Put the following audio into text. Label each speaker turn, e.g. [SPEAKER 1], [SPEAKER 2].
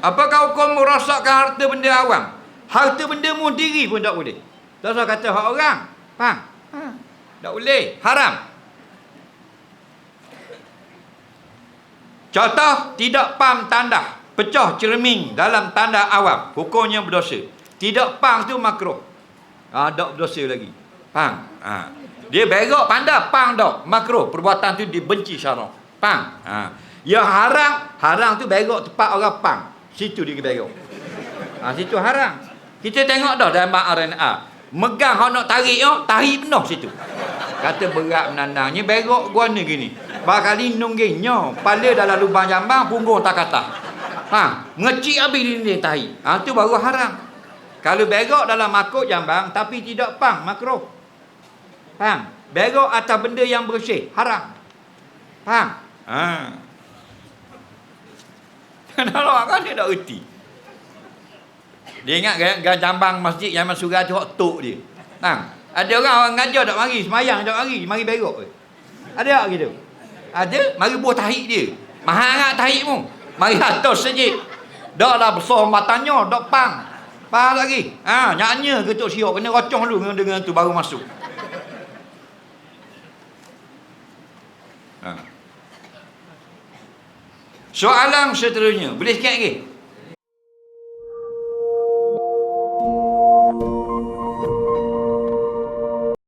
[SPEAKER 1] Apakah hukum merosakkan harta benda awam? Harta benda mu diri pun tak boleh. Tak usah kata hak orang. Faham? Ha. Tak boleh. Haram. Contoh, tidak pam tanda. Pecah cermin dalam tanda awam. Hukumnya berdosa. Tidak pam tu makruh. Ha, tak berdosa lagi. Faham? Ha. Dia berok panda, pang dok. Makruh. Perbuatan tu dibenci syarak. Faham? Ha. Yang haram, haram tu berok tempat orang pang. Situ dia berok. Ha, situ haram. Kita tengok dah dalam RNA. Megang hak nak tarik yo, tarik penuh situ. Kata berat menandangnya berok gua ni gini. Bakali nungginya, pala dalam lubang jambang, punggung tak kata. Ha, ngecik habis dinding tahi. Ha, tu baru haram. Kalau berok dalam makuk jambang tapi tidak pang, makruh. Faham? Berok atas benda yang bersih, haram. Faham? Ha. Kenapa kan dia tak erti? Dia ingat kan, kan jambang masjid yang surah tu hak tok dia. Faham? Ada orang orang ngajar tak mari, semayang tak mari, mari berok. Ada tak gitu? Ada, mari buah tahi dia. Mahal sangat tahi mu. Mari atas sejik. Dah lah besar matanya, dak pang. Faham lagi? Ha, nyaknya ketuk siok kena rocong dulu dengan dengan tu baru masuk. Ha. Soalan seterusnya, boleh sikit lagi?